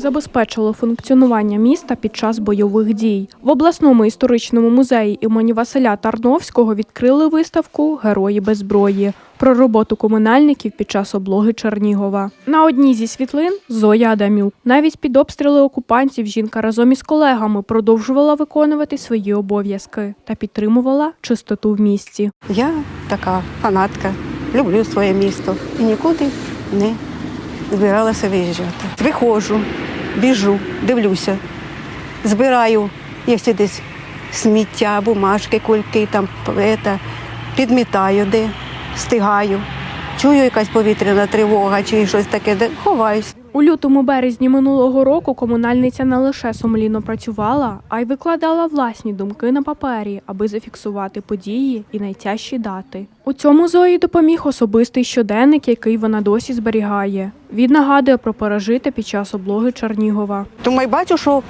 забезпечило функціонування міста під час бойових дій. В обласному історичному музеї імені Василя Тарновського відкрили виставку Герої без зброї про роботу комунальників під час облоги Чернігова. На одній зі світлин Зоя Адамюк. Навіть під обстріли окупантів жінка разом із колегами продовжувала виконувати свої обов'язки та підтримувала чистоту в місті. Я така фанатка, люблю своє місто і нікуди не збиралася виїжджати. Виходжу, біжу, дивлюся, збираю, якщо десь сміття, бумажки, кульки, там ета, підмітаю, де встигаю. Чую якась повітряна тривога чи щось таке, де ховаюсь. У лютому березні минулого року комунальниця не лише сумлінно працювала, а й викладала власні думки на папері, аби зафіксувати події і найтяжчі дати. У цьому Зої допоміг особистий щоденник, який вона досі зберігає. Він нагадує про пережите під час облоги Чернігова. Тому й бачу, що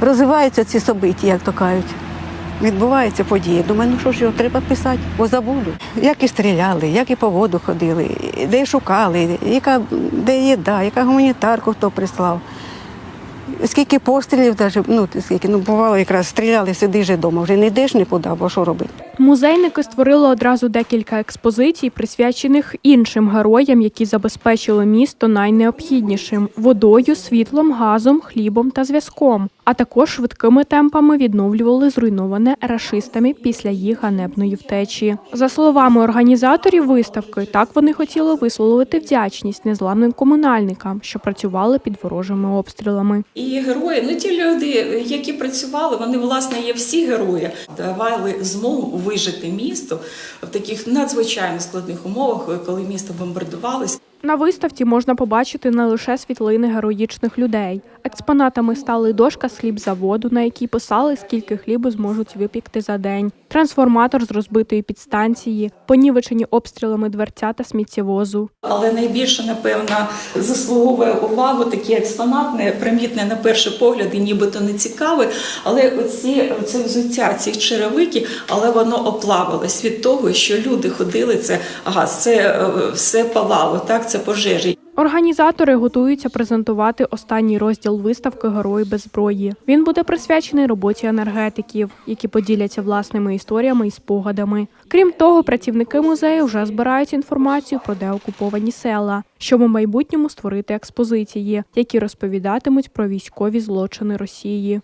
розвиваються ці собиті, як то кажуть. Відбуваються події. Думаю, ну що ж його треба писати, бо забуду. Як і стріляли, як і по воду ходили, де шукали, яка де їда, яка гуманітарку хто прислав. Скільки пострілів, навіть, ну скільки ну бувало, якраз стріляли, сидиш вдома, вже не йдеш нікуди, бо що робити. Музейники створили одразу декілька експозицій, присвячених іншим героям, які забезпечили місто найнеобхіднішим водою, світлом, газом, хлібом та зв'язком, а також швидкими темпами відновлювали зруйноване рашистами після їх ганебної втечі. За словами організаторів виставки, так вони хотіли висловити вдячність незламним комунальникам, що працювали під ворожими обстрілами. І герої, ну ті люди, які працювали, вони власне є всі герої, давали змогу вижити місто в таких надзвичайно складних умовах, коли місто бомбардувалось. На виставці можна побачити не лише світлини героїчних людей. Експонатами стали дошка з хлібзаводу, на якій писали, скільки хлібу зможуть випікти за день, трансформатор з розбитої підстанції, понівечені обстрілами дверця та сміттєвозу. Але найбільше, напевно, заслуговує увагу такий експонат, не примітне на перший погляд і нібито не цікавий. Але оці це взуття цих черевики, але воно оплавилось від того, що люди ходили. Це газ, це е, все палало, так це пожежі. Організатори готуються презентувати останній розділ виставки Герої без зброї. Він буде присвячений роботі енергетиків, які поділяться власними історіями і спогадами. Крім того, працівники музею вже збирають інформацію про деокуповані села, щоб у майбутньому створити експозиції, які розповідатимуть про військові злочини Росії.